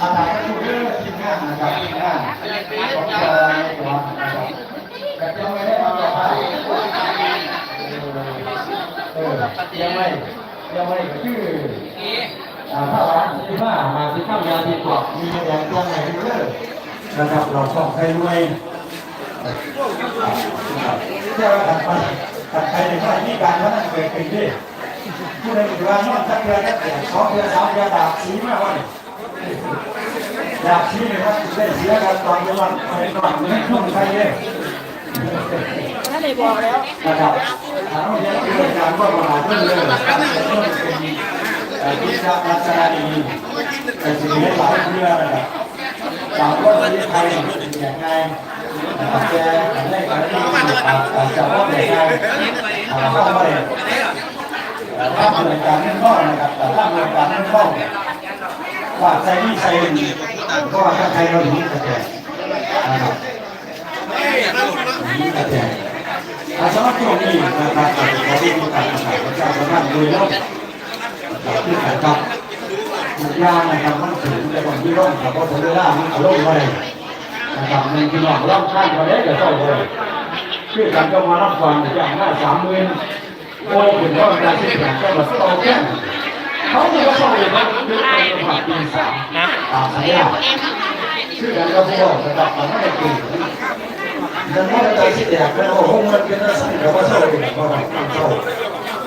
อาจารย์ก็พูเรื่องทีมงานนะครับทีมงานของจอยตัวนะครับแต่ยังไม่ได้มาต่อไปเออยังไม่ยังไม่ก็คืออ่าถ้าวันที่ห้ามาที่ข้ามยาที่กว่ามีแสดงตัวไหนเรื่อยนะครับเราต้องใช้ด้วยเที่ยวกันไปตัดไปในว่านี่การว่านั่นเกิดขึ้นที่ผู้ใดถือว่านอนสักเดือนสักเดือนสองเดือนสามเดือนดาบสีมากว่านี่ อยากชี้เลยว่าได้เสียกันตอนนี้วันไปก่อนไม่ช่วงใครเลยถ้าได้บอกแล้วนะครับถามว่าเนี่ยเป็นการว่ามาเรื่องเลยการเป็นเรื่องเป็นพิจารณาดีแต่สิ่งนี้หลายเรื่องนะครับบางคนที่ไทยอย่างไงแกได้การที่จะว่าอย่างไรเข้าไปถ้าเกิดการนั่นก็นะครับแต่ถ้าเกิดการนั่นก็ ว่าใจนี่ใจก็ว่าถ้าใครเราหนีกระแทกนะครับหนีกระแทกอาสมัครตรงนี้นะครับเราได้มีการประกาศประชาสัมพันธ์โดยรอบที่ขันกับทุกอย่างนะครับมันถึงในวันที่ร่องกับว่าถึงเวลามันร่องไปนะครับในที่น้องร่องข้างก็ได้จะต้องเลยคือการก็มารับฟังอย่างหน้าสามหมื่นโอ้ถึงก็การที่แข่งก็มาโตแค่ จะก็ต้องเลยนะคือเป็นความปีสามตามสัญญาคือการก็บอกนะครับมันไม่ได้กิน dan mana tak siap kalau orang kena sakit apa tahu orang tak tahu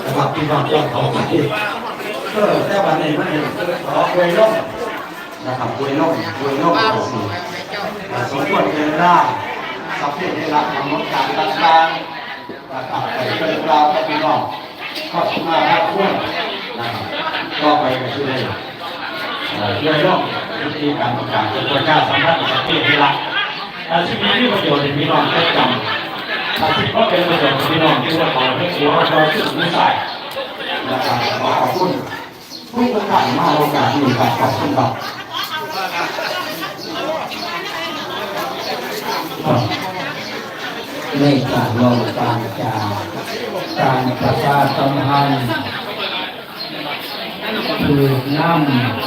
sebab tidak tahu tahu sakit เออแต่วันนี้มันขอคุยล่มนะครับคุยล่มคุยล่มสิสมควรเป็นได้สัพเพในหลักของมดการต่างๆนะครับไปเป็นราวก็พี่น้องก็สมาภาพควร นะครับก็ไปกันที่เลยคุยล่มวิธีการประกาศเป็นประกาศสัมพันธ์สัพเพในหลักอาชีพนี้มีประโยชน์ในพี่น้องประจำอาชีพก็เป็นประโยชน์พี่น้องที่ว่าขอให้เสีว่าเราสุดวิสัยนะครับขอขอบคุณผู้ประกาศมาโอกาสนี้ครับขอบคุณครับในการลงการจาการประชาสัมพันธ์ ถูกน้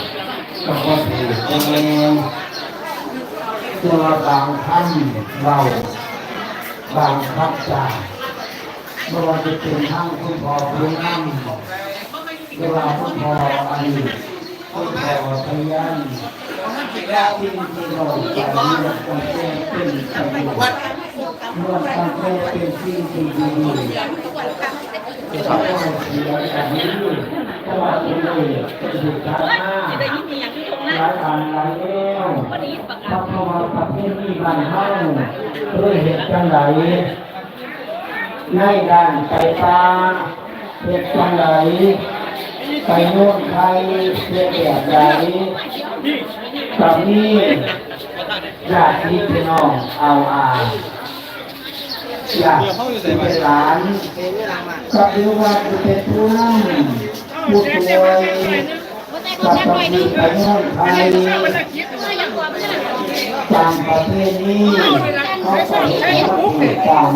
ำก็ก็ถูกเองตัวบางท่านเราบางคับจาไม่ว่าจะเป็นทั้งคุณพ่อคุณน้ำเวลาคุณพ่ออดีตคุณพ่อพยันและที่ที่เราจะเรียกกันเป็นเป็นประโยชน์เมื่อทำให้เป็นสิ่งที่ดีจะทำให้เสียแบบ นี้ตลอดเลยเป็นสุดท้ายหน้าได้ยินอย่างที่ตรงหนั้นลายการหลายเอววันนี้ประพการะศพมาประเทศนี้บ้านเฮาด้วยเหตุจังไรในด้านไปตาเหตุจังไรไปโน่นไทยเหตุแบบใดตอนนี้ญาติพี่น้องเอาอาอยากเป็นหลานก็คือว่าเป็นผู้นำ ผู้ป่วยกับตอนนี้ไปโน่นไทยตามประเพณีเขาใส่ชุดสีตาม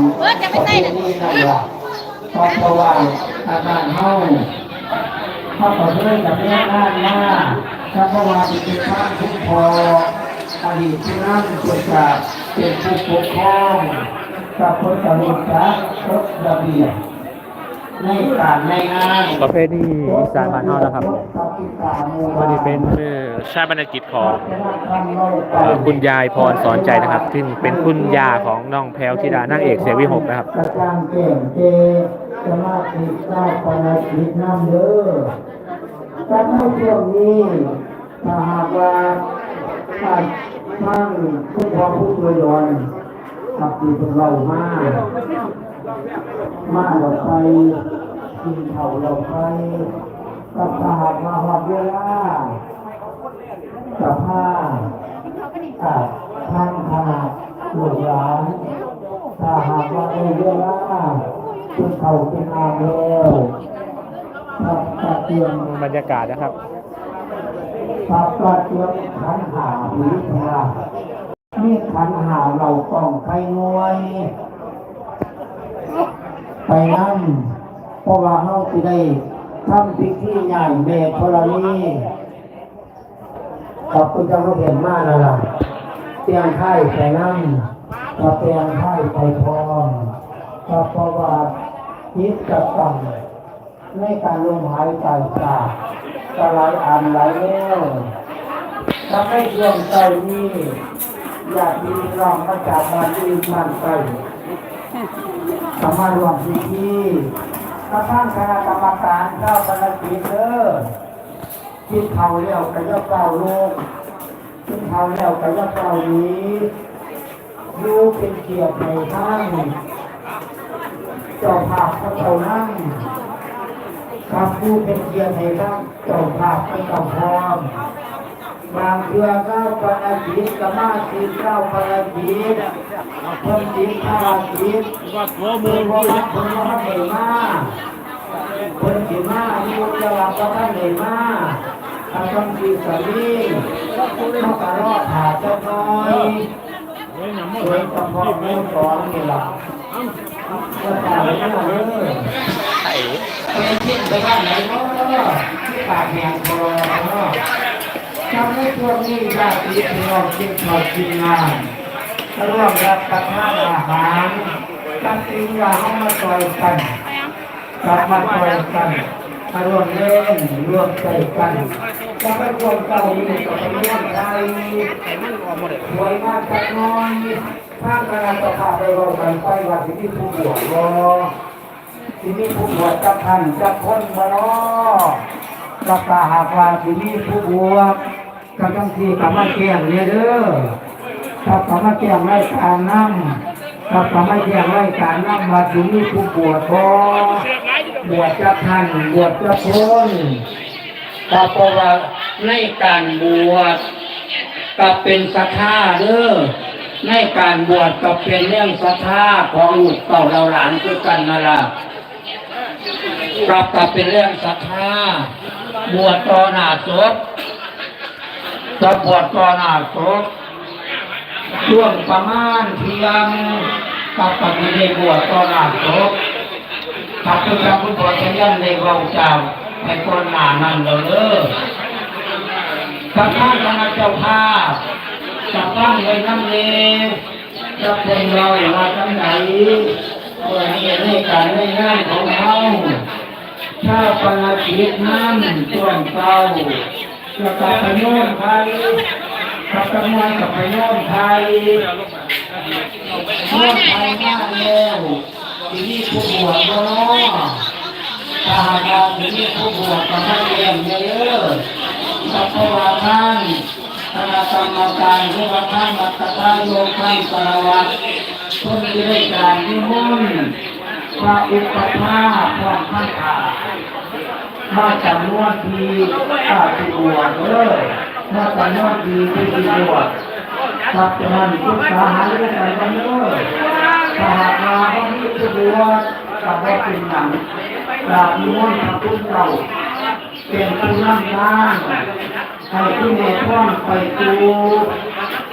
ประเพณีนั่นแหละเพราะเพราะว่าอาการเฮาถ้าประเพณีกับแม่ด้านหน้าถ้าพราะว่าเป็นพระทุกพออดีตที่นั่นเป็นจาเป็นผู้ปกครองกับคนตำรวจจักรถระเบียบ ประเภทนี้อีสานบ้านเฮานะครับวันนี้เป็นเอ่อชาติบรรณกิจของเอ่อคุณยายพรสอนใจนะครับซึ่งเป็นคุณยาของน้องแพลวธิดานางเอกเสียวิหกนะครับกระจ่างแจ่มเจสมาธิเจ้าปนาจิตน้ำเด้อถ้าในช่วงนี้ถ้าหากว่าท่านท่านผู้พอผู้ช่วยยอนขับดีเป็นเรามาก มาเราไปกินเขาเราไปกับถ้าหมาหอดเวลากับผ้าอ่าท่านขาดลูกหลานถ้าหากว่าได้เวลาเป็นเขาเป็นอาแล้วถ้าถ้าเตียมบรรยากาศนะครับถ้าก็เตียมขันหาหรือพานี่ขันหาเราต้องไปงวย ไปนั่งเพราะว่าเขาจะได้ทำพิธีใหญ่เมธรณีขอบคุณเจ้าพระเห็นมากนะล่ะเตียงไข่ใส่น้ำกระเตียงไข่ใส่ทองกระประวัติคิดกับตังในการลมหายใจจากกระไหลอ่านไหลแล้วทำให้ดวงใจนี้อยากมีรองมาจากบ้านอื่นบ้านไกล สามารถรวมพิธีกระทั่งคณะกรรมการเจ้าคณะสีเด้อคิดเขาแล้วก็ยกเก้าลูกคิดเขาแล้วก็ยกเก้านี้ยูเป็นเกียรติในท่านเจ้าภาพพระเจ้านั่งคำพูดเป็นเกียรติในท่านเจ้าภาพพระเจ้าพร้อมบางเทือเก้าปนจิตสมาธิเก้าปนจิต คนจิตภาจิตคนว่าคนว่าเหนื่อยมากคนจิตมากมีจะหลับก็ท่านเหนื่อยมากทำต้องจิตสลีเข้ากรรอดหาเจ้าน้อยโดยเฉพาะเรื่องสอนนี่แหละก็ตายหน้าเลยเป็นที่ไปบ้านไหนเนาะปากแหงคอเนาะทำให้พวกนี้ญาติพี่น้องกินข้าวกินงาน ร่วมรับประทานอาหารตั้งสิ่ว่าเขามาต่อยกันกลับมาต่อยกันมาร่วมเล่นร่วมใจกันจะไปรวมเก้าอี้กับไปร่วมใจสวยมากจักน้อยทางคณะประภาไปเรากันไปว่าที่นี่ผู้บวชรอที่นี่ผู้บวชจะพันจะพ้นมาล้อก็ตาหากว่าที่มีผู้บวชก็ต้องทีกับมาแก้งเนี่ยเด้อ ถ้ากับมาแก้งไล่การนั่งถ้ากับมาแก้งไล่การนั่งมาที่มีผู้บวชบ่บวชจะทันบวชจะพ้นก็เพราะว่าในการบวชก็เป็นศรัทธาเด้อในการบวชก็เป็นเรื่องศรัทธาของลูกเต่าเราหลานคือกันนั่นล่ะกลับกับเป็นเรื่องศรัทธาบวชต่อหน้าศพจะบวชต่อหน้าศพ ช่วงประมาณเที่ยงกับปฏิเดบวชต่อหน้าศพพระพุทธพุทธเจ้าในเราเจ้าในคนหนานั้นเราเด้อพระท่านคณะเจ้าภาพจะตั้งไว้น้ำเลวจะเป็นเราว่าทั้งไหนเพื่อให้ในการในงานของเขาถ้าปนาจิตน้ำส่วนเก่าจะกลับไปโน่นไทย กับกันมากับไปโน่นไทยโน่นไทยมากแล้วทีนี้ผู้บวชก็น้อถ้าหากว่าทีนี้ผู้บวชก็ท่านเลี้ยงเยอะสัพพวาท่านคณะกรรมการที่ว่าท่านมัตตาโยท่านสารวัตรคนที่ได้การนิมนต์พระอุปถาพร้อมท่านขามาจำนวนทีอาที่บวชเลย มาจำนวนทีที่บวชครับฉะนั้นทุกสาหาเรื่องอะไรกันเลยถ้าหากมาว่ามีผู้บวชกับว่าเป็นหนังกราบนิมนต์พระพุทธเจ้าเป็นผู้นำทางให้ที่เมตท่องไปดู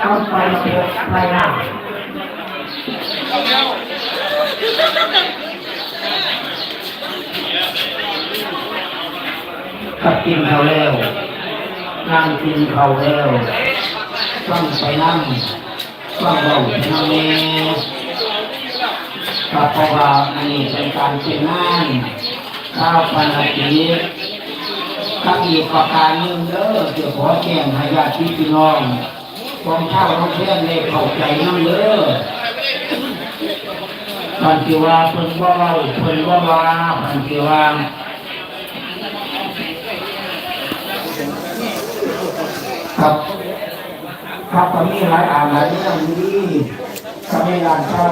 ต้องไปเถิดไปนะกับกินเขาแล้ว นั่งกินเขาแล้วต้องไปนั่งต้องเบานั่งเมกับเพราะว่าอันนี้เป็นการเป็นงานข้าวปันติกับอีกประการหนึ่งเด้อเดี๋ยวขอแจ้งให้ญาติพี่น้องกองข้าวน้องเพื่อนเลยเข้าใจน้ำเด้อพันธิวาเพิ่นว่าเพิ่นว่าว่าพันธิวา ครับ ครับตอนนี้หลายอ่านหลายเรื่องนี้ก็ไม่นานครับ